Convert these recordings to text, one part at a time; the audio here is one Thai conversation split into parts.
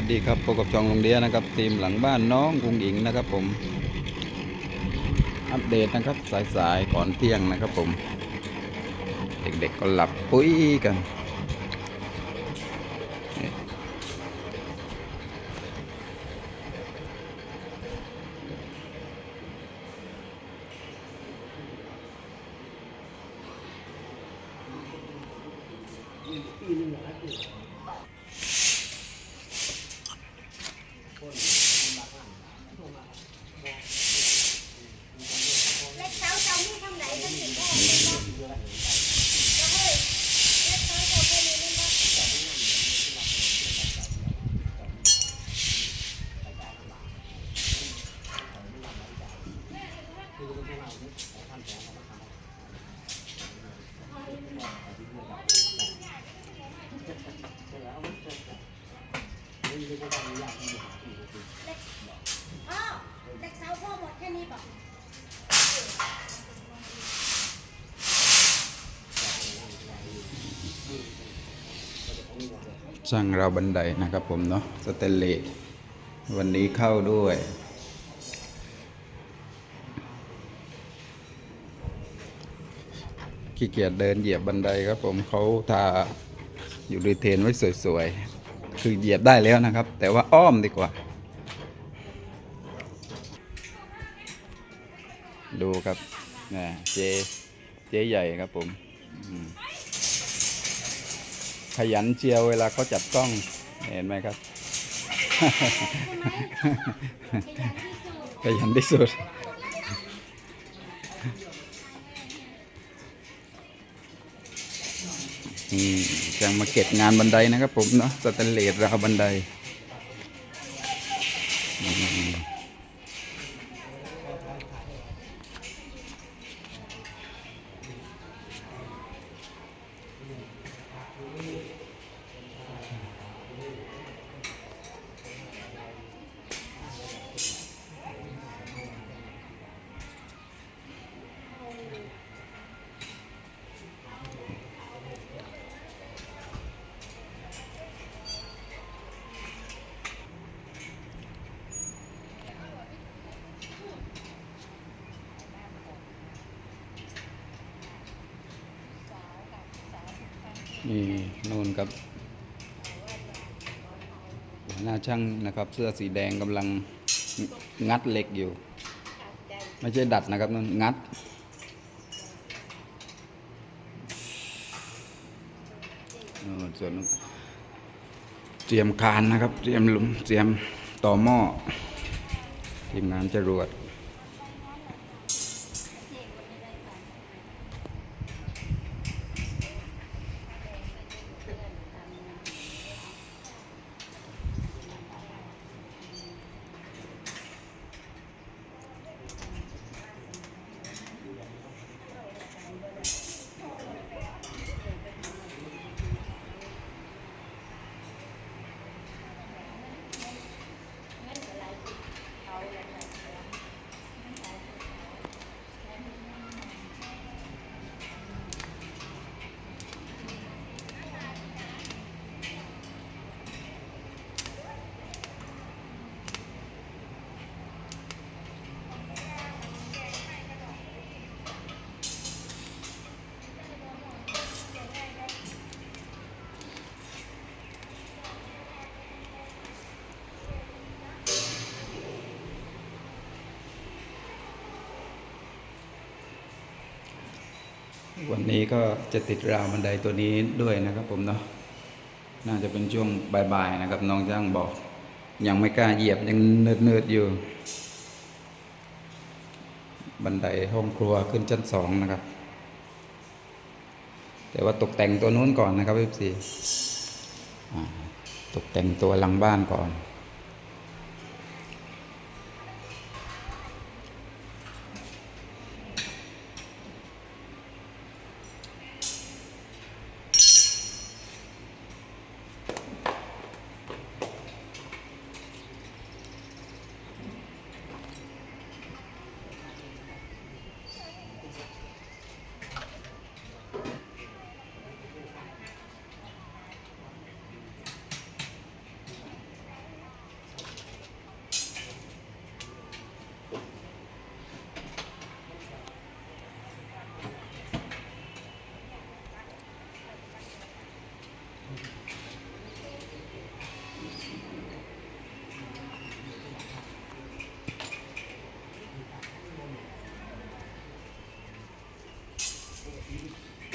วัสดีครับพบกับจองลงเดียนะครับทีมหลังบ้านน้องกุงอิงนะครับผม อัปเดตนะครับสายๆก่อนเที่ยงนะครับผม เด็กๆก็หลับปุ้ยกัน ช่างเราวบันไดนะครับผมเนาะสเตนเลสวันนี้เข้าด้วย ขี้เกียจเดินเหยียบบันไดครับผมเขาทาอยู่รีเทนไว้สวยๆ คือเหยียบได้แล้วนะครับ แต่ว่าอ้อมดีกว่า ดูครับนะเจเจใหญ่ครับผมอืม ขยันเจียวเวลาเขาจับกล้องเห็นไหมครับ ขยันที่สุด อืมจังมาเก็บงานบันไดนะครับผมเนาะสแตนเลสราวบันได นี่นู่นครับหัวหน้าช่างนะครับ เสื้อสีแดงกำลังงัดเหล็กอยู่ ไม่ใช่ดัดนะครับนั่นงัดส่วนนู้นเตรียมคานนะครับ เตรียมหลุมเตรียมต่อหม้อทีมงานจรวด วันนี้ก็จะติดราวบันไดตัวนี้ด้วยนะครับผมเนาะน่าจะเป็นช่วงบ่ายๆนะครับน้องจ้างบอก ยังไม่กล้าเหยียบยังเนิดๆอยู่ บันไดห้องครัวขึ้นชั้นสองนะครับ แต่ว่าตกแต่งตัวนู้นก่อนนะครับพี่สีตกแต่งตัวหลังบ้านก่อน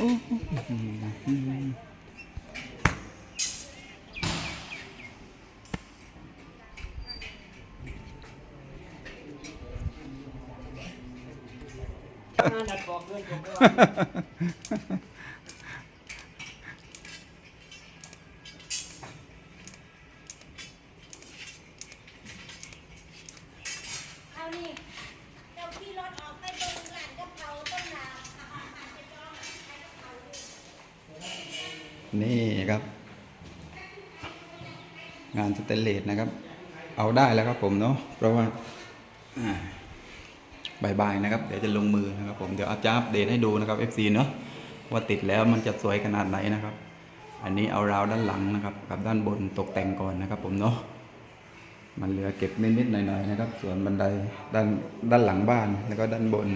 เอา นี่ครับ งานสเตนเลสนะครับ เอาได้แล้วครับผมเนาะเพราะว่าบายๆนะครับ เดี๋ยวจะลงมือนะครับผมเดี๋ยวอาจจะอัปเดตให้ดูนะครับ FC เนาะว่าติดแล้วมันจะสวยขนาดไหนนะครับ อันนี้เอาราวด้านหลังนะครับกับด้านบนตกแต่งก่อนนะครับ ผมเนาะมันเหลือเก็บนิดๆหน่อยๆนะครับ ส่วนบันไดด้านด้านหลังบ้านแล้วก็ด้านบน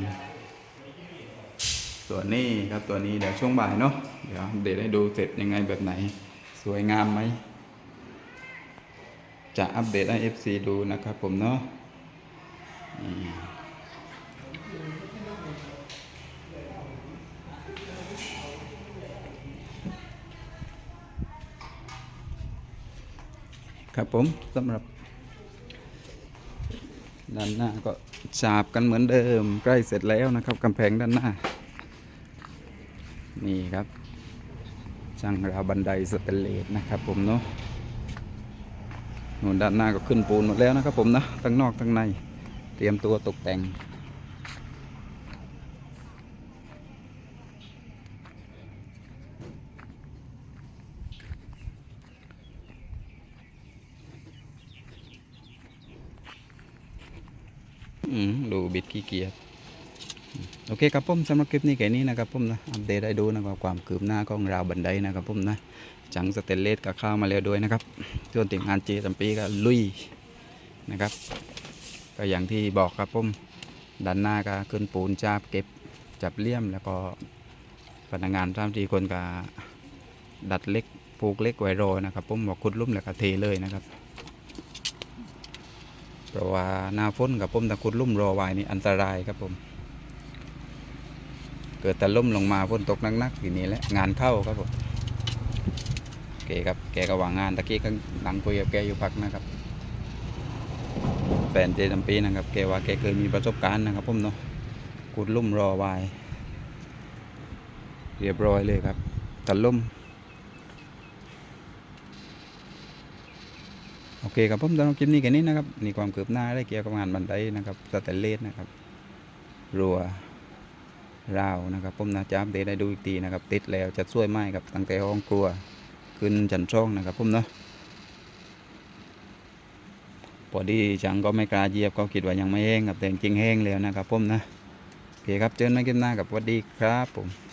ส่วนนี้ครับตัวนี้เดี๋ยวช่วงบ่ายเนาะเดี๋ยวอัปเดตให้ดูเสร็จยังไงแบบไหน สวยงามไหม จะอัปเดตให้ FC ดูนะครับผมเนาะครับผมสำหรับด้านหน้าก็ฉาบกันเหมือนเดิม ใกล้เสร็จแล้วนะครับกำแพงด้านหน้า นี่ครับช่างราวบันไดสเตเลสนะครับผมเนาะนู่นด้านหน้าก็ขึ้นปูนหมดแล้วนะครับผมนะทั้งนอกทั้งใน เตรียมตัวตกแต่งอืมดูบิดขี้เกียจ โอเคครับผมสำหรับคลิปนี้แค่นี้นะครับผมนะอัปเดตให้ดูนะครับความคืบหน้าของราวบันไดนะครับผมนะจังสเตนเลสก็เข้ามาแล้วด้วยนะครับส่วนติ่งานเจสัมปีก็ลุยนะครับ ก็อย่างที่บอกครับผมด้านหน้าก็ขึ้นปูนจับเก็บจับเลี่ยมแล้วก็พนักงานทำทีคนก็ดัดเล็กผูกเล็กไว้รอนะครับผมบอกคุดลุ่มแล้วก็เทเลยนะครับเพราะว่าหน้าฝนกับผมตะคุดลุ่มรอไว้นี่อันตรายครับผม กิดต่ล่มลงมาฝนตกนักๆทีนี้แหละงานเข้าครับผมโอเคครับแกก็วางงานตะกี้ก็นั่งคุยกับแกอยู่พักนะครับแฟนเจสัมปีนะครับแกว่าแกเคยมีประสบการณ์นะครับผมเนาะกุดลุ่มรอไว้เรียบร้อยเลยครับต่ล่มโอเคครับผมตอนคลิปนี้แค่นี้นะครับนี่ความคืบหน้าได้เกี่ยวกับงานบันไดนะครับสแตนเลสนะครับรัว ราวนะครับผมนะจะอัปเดตได้ดูอีกทีนะครับติดแล้วจะช่วยไหมครับตั้งแต่ห้องครัวขึ้นจันช่องนะครับผมเนาะพอดีฉังก็ไม่กล้าเยียบก็คิดว่ายังไม่แห้งครับแต่จริงแห้งแล้วนะครับผมนะโอเคครับเจอกันใหม่คลิปหน้ากับสวัสดีครับผม